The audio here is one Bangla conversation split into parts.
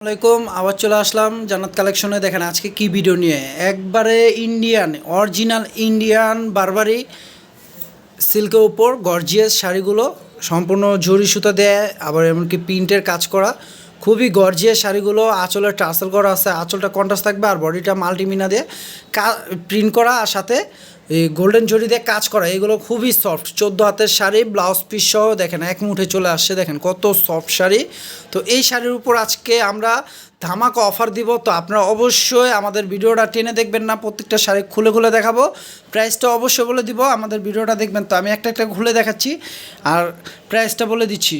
আসসালামাইকুম আবার চলে আসলাম জান্নাত কালেকশনে দেখেন আজকে কি ভিডিও নিয়ে? একবারে ইন্ডিয়ান অরিজিনাল ইন্ডিয়ান বারবারি সিল্কের উপর গর্জিয়াস শাড়িগুলো, সম্পূর্ণ ঝুরি সুতা দেয়, আবার এমনকি প্রিন্টের কাজ করা। খুবই গর্জিয়াস শাড়িগুলো, আঁচলের টার্সেল করা আছে, আঁচলটা কন্ট্রাস্ট থাকবে আর বডিটা মাল্টিমিনা দিয়ে প্রিন্ট করা আর সাথে এই গোল্ডেন জরি দিয়ে কাজ করা, এগুলো খুবই সফট চোদ্দ হাতের শাড়ি ব্লাউজ পিস সহ দেখেন, এক মুঠে চলে আসছে, দেখেন কত সফট শাড়ি। তো এই শাড়ির উপর আজকে আমরা ধামাকা অফার দিব, তো আপনারা অবশ্যই আমাদের ভিডিওটা টেনে দেখবেন না, প্রত্যেকটা শাড়ি খুলে খুলে দেখাবো। প্রাইসটা অবশ্যই বলে দিব, আমাদের ভিডিওটা দেখবেন তো, আমি একটা একটা খুলে দেখাচ্ছি, আর প্রাইসটা বলে দিচ্ছি।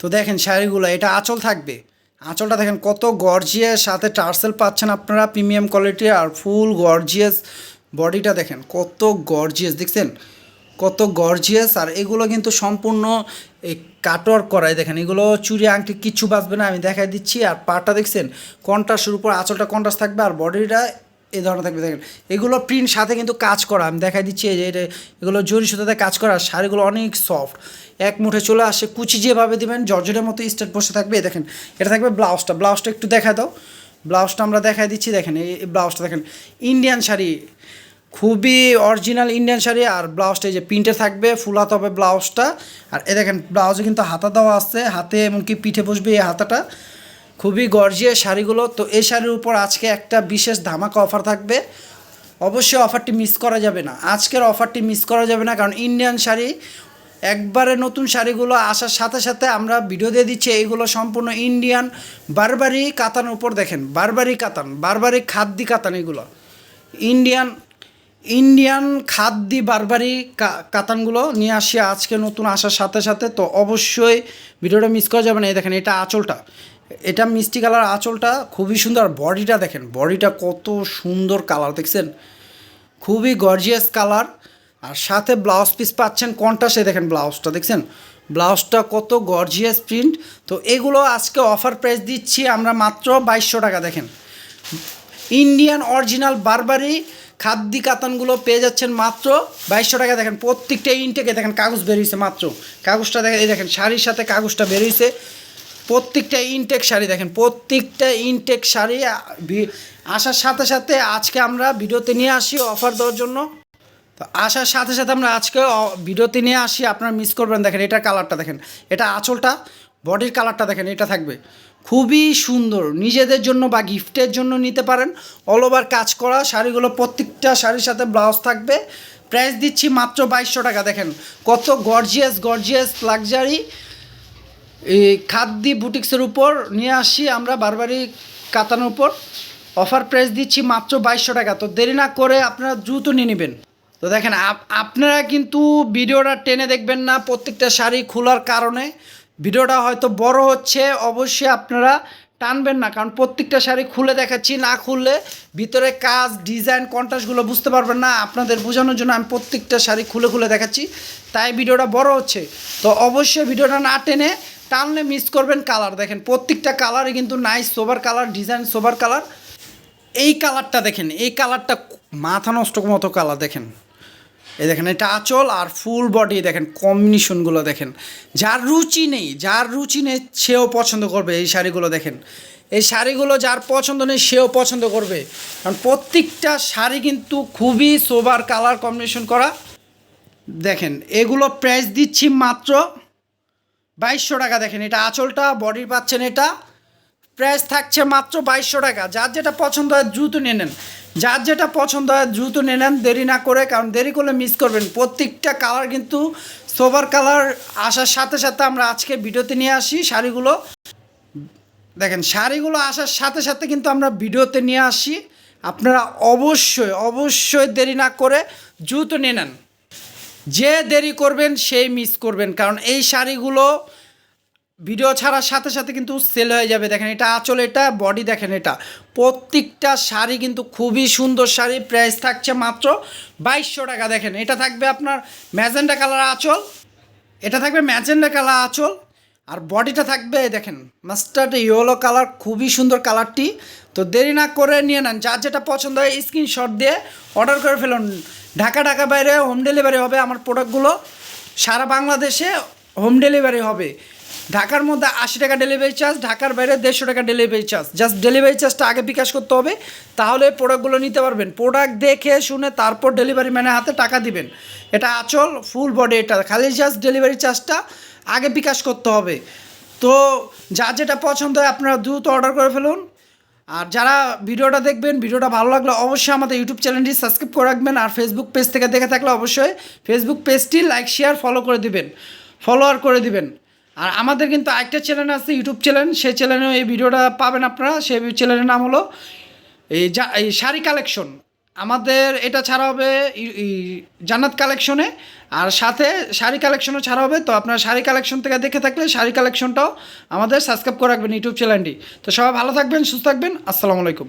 তো দেখেন শাড়িগুলো, এটা আঁচল থাকবে। আঁচলটা দেখেন কত গর্জিয়াস সাথে টার্সেল পাচ্ছেন আপনারা প্রিমিয়াম কোয়ালিটি আর ফুল গর্জিয়াস বডিটা দেখেন, কত গর্জিয়াস দেখছেন? কত গর্জিয়াস আর এগুলো কিন্তু সম্পূর্ণ এই কাটওয়ার্ক করায় দেখেন, এগুলো চুরি, আংটি কিচ্ছু বাঁচবে না, আমি দেখাই দিচ্ছি। আর পাটা দেখছেন কন্ট্রাস্টের উপর আঁচলটা কন্ট্রাস্ট থাকবে, আর বডিটা এই ধরনের থাকবে। দেখেন, এগুলো প্রিন্ট সাথে কিন্তু কাজ করা। আমি দেখাই দিচ্ছি যে এটা, এগুলো জরি সুতাতে কাজ করা শাড়িগুলো অনেক সফট এক মুঠে চলে আসে, কুচি যেভাবে দেবেন জর্জেটের মতো স্টেট বসে থাকবে। দেখেন, এটা থাকবে ব্লাউজটা ব্লাউজটা একটু দেখা দাও। ব্লাউজটা আমরা দেখাই দিচ্ছি, দেখেন, এই ব্লাউজটা দেখেন। ইন্ডিয়ান শাড়ি খুবই অরিজিনাল ইন্ডিয়ান শাড়ি আর ব্লাউজটা এই যে প্রিন্টে থাকবে ফুলাতে হবে ব্লাউজটা আর এ দেখেন ব্লাউজে কিন্তু হাতা দেওয়া আছে, হাতে এমনকি পিঠে বসবে এই হাতাটা। খুবই গর্জিয়াস শাড়িগুলো। তো এই শাড়ির উপর আজকে একটা বিশেষ ধামাকা অফার থাকবে। অবশ্যই অফারটি মিস করা যাবে না। আজকের অফারটি মিস করা যাবে না, কারণ ইন্ডিয়ান শাড়ি, একবারে নতুন শাড়িগুলো আসার সাথে সাথে আমরা ভিডিও দিয়ে দিচ্ছি, এইগুলো সম্পূর্ণ ইন্ডিয়ান বারবারি কাতানের উপর দেখেন বারবারি কাতান বারবারি খাদ্যি কাতান এগুলো। ইন্ডিয়ান ইন্ডিয়ান খাদ্যি বারবারি কাতানগুলো নিয়ে আসি আজকে নতুন আসার সাথে সাথে। তো অবশ্যই ভিডিওটা মিস করা যাবে না। এই দেখেন, এটা আঁচলটা। এটা মিষ্টি কালার আঁচলটা খুবই সুন্দর। বডিটা দেখেন, বডিটা কত সুন্দর কালার, দেখছেন? খুবই গর্জিয়াস কালার। আর সাথে ব্লাউজ পিস পাচ্ছেন কন্ট্রাস্টে দেখেন ব্লাউজটা দেখছেন? ব্লাউজটা কত গর্জিয়াস প্রিন্ট তো এগুলো আজকে অফার প্রাইস দিচ্ছি আমরা মাত্র বাইশশো টাকা, দেখেন। ইন্ডিয়ান অরিজিনাল বারবারি খাদ্যি কাতানগুলো পেয়ে যাচ্ছেন মাত্র বাইশশো টাকা। দেখেন প্রত্যেকটা ইনটেকে দেখেন কাগজ বেরিয়েছে মাত্র। কাগজটা দেখেন, এই দেখেন, শাড়ির সাথে কাগজটা বেরিয়েছে প্রত্যেকটা ইনটেক শাড়ি দেখেন, প্রত্যেকটা ইনটেক শাড়ি আসার সাথে সাথে আজকে আমরা ভিডিওতে নিয়ে আসি অফার দেওয়ার জন্য। তো আসার সাথে সাথে আমরা আজকে ভিডিওতে নিয়ে আসি, আপনারা মিস করবেন। দেখেন এটা কালারটা দেখেন, এটা আঁচলটা। বডির কালারটা দেখেন, এটা থাকবে। খুবই সুন্দর। নিজেদের জন্য বা গিফটের জন্য নিতে পারেন। অল ওভার কাজ করা, শাড়িগুলো প্রত্যেকটা শাড়ির সাথে ব্লাউজ থাকবে। প্রাইস দিচ্ছি মাত্র বাইশশো টাকা, দেখেন। কত গর্জিয়াস গর্জিয়াস লাক্সারি এই খাদ্যি বুটিক্সের উপর নিয়ে আসি আমরা, বারবারই কাতানোর উপর। অফার প্রাইস দিচ্ছি মাত্র বাইশশো টাকা। তো দেরি না করে আপনারা দ্রুত নিয়ে নেবেন। তো দেখেন, আপ- আপনারা কিন্তু ভিডিওটা টেনে দেখবেন না প্রত্যেকটা শাড়ি খোলার কারণে। ভিডিওটা হয়তো বড় হচ্ছে, অবশ্যই আপনারা টানবেন না, কারণ প্রত্যেকটা শাড়ি খুলে দেখাচ্ছি, না খুললে ভিতরে কাজ, ডিজাইন, কন্ট্রাস্টগুলো বুঝতে পারবেন না। আপনাদের বোঝানোর জন্য আমি প্রত্যেকটা শাড়ি খুলে খুলে দেখাচ্ছি, তাই ভিডিওটা বড় হচ্ছে। তো অবশ্যই ভিডিওটা না টেনে টানলে মিস করবেন কালার দেখেন, প্রত্যেকটা কালারই কিন্তু nice sober colour design sober colour এই কালারটা দেখেন, এই কালারটা মাথা নষ্ট মতো কালার দেখেন। এই দেখেন, এটা আঁচল আর ফুল বডি দেখেন কম্বিনেশনগুলো দেখেন। যার রুচি নেই, যার রুচি নেই, সেও পছন্দ করবে এই শাড়িগুলো দেখেন। এই শাড়িগুলো যার পছন্দ নেই, সেও পছন্দ করবে। কারণ প্রত্যেকটা শাড়ি কিন্তু খুবই সোবার কালার কম্বিনেশন করা। দেখেন, এগুলো প্রাইস দিচ্ছি মাত্র বাইশশো টাকা, দেখেন, এটা আঁচলটা বডির পাচ্ছেন এটা। প্রাইস থাকছে মাত্র বাইশশো টাকা। যার যেটা পছন্দ হয় দ্রুত নিয়ে নেন। যার যেটা পছন্দ হয় দ্রুত নিয়ে নেন, দেরি না করে, কারণ দেরি করলে মিস করবেন। প্রত্যেকটা কালার কিন্তু সোবার কালার আসার সাথে সাথে আমরা আজকে ভিডিওতে নিয়ে আসি শাড়িগুলো। দেখেন, শাড়িগুলো আসার সাথে সাথে কিন্তু আমরা ভিডিওতে নিয়ে আসি। আপনারা অবশ্যই অবশ্যই দেরি না করে দ্রুত নিয়ে নেন। যে দেরি করবেন, সেই মিস করবেন। কারণ এই শাড়িগুলো ভিডিও ছাড়ার সাথে সাথে কিন্তু সেল হয়ে যাবে। দেখেন, এটা আঁচল এটা বডি দেখেন এটা। প্রত্যেকটা শাড়ি কিন্তু খুবই সুন্দর শাড়ি প্রাইস থাকছে মাত্র বাইশশো টাকা। দেখেন, এটা থাকবে আপনার ম্যাজেন্ডা কালার আঁচল, এটা থাকবে ম্যাজেন্ডা কালার আঁচল, আর বডিটা থাকবে, দেখেন মাস্টার্ড ইয়েলো কালার খুবই সুন্দর কালারটি তো দেরি না করে নিয়ে নেন, যার যেটা পছন্দ হয় স্ক্রিনশট দিয়ে অর্ডার করে ফেলুন। ঢাকা ঢাকা বাইরে হোম ডেলিভারি হবে আমার প্রোডাক্টগুলো সারা বাংলাদেশে হোম ডেলিভারি হবে। ঢাকার মধ্যে আশি টাকা ডেলিভারি চার্জ ঢাকার বাইরে দেড়শো টাকা ডেলিভারি চার্জ জাস্ট ডেলিভারি চার্জটা আগে বিকাশ করতে হবে, তাহলে প্রোডাক্টগুলো নিতে পারবেন। প্রোডাক্ট দেখে শুনে তারপর ডেলিভারি ম্যানের হাতে টাকা দিবেন। এটা আচল ফুল বডি এটা। খালি জাস্ট ডেলিভারি চার্জটা আগে বিকাশ করতে হবে। তো যা যেটা পছন্দ হয় আপনারা দ্রুত অর্ডার করে ফেলুন। আর যারা ভিডিওটা দেখবেন, ভিডিওটা ভালো লাগলে অবশ্যই আমাদের ইউটিউব চ্যানেলটি সাবস্ক্রাইব করে রাখবেন। আর ফেসবুক পেজ থেকে দেখে থাকলে অবশ্যই ফেসবুক পেজটি লাইক শেয়ার ফলো করে দিবেন। ফলোয়ার করে দিবেন। আর আমাদের কিন্তু আরেকটা চ্যানেল আছে ইউটিউব চ্যানেল সেই চ্যানেলেও এই ভিডিওটা পাবেন আপনারা। সেই চ্যানেলের নাম হলো এই যা এই শাড়ি কালেকশন আমাদের এটা ছাড়া হবে জান্নাত কালেকশনে আর সাথে শাড়ি কালেকশনও ছাড়া হবে। তো আপনার শাড়ি কালেকশন থেকে দেখে থাকলে শাড়ি কালেকশনটাও আমাদের সাবস্ক্রাইব করে রাখবেন ইউটিউব চ্যানেলটি তো সবাই ভালো থাকবেন, সুস্থ থাকবেন। আসসালামু আলাইকুম।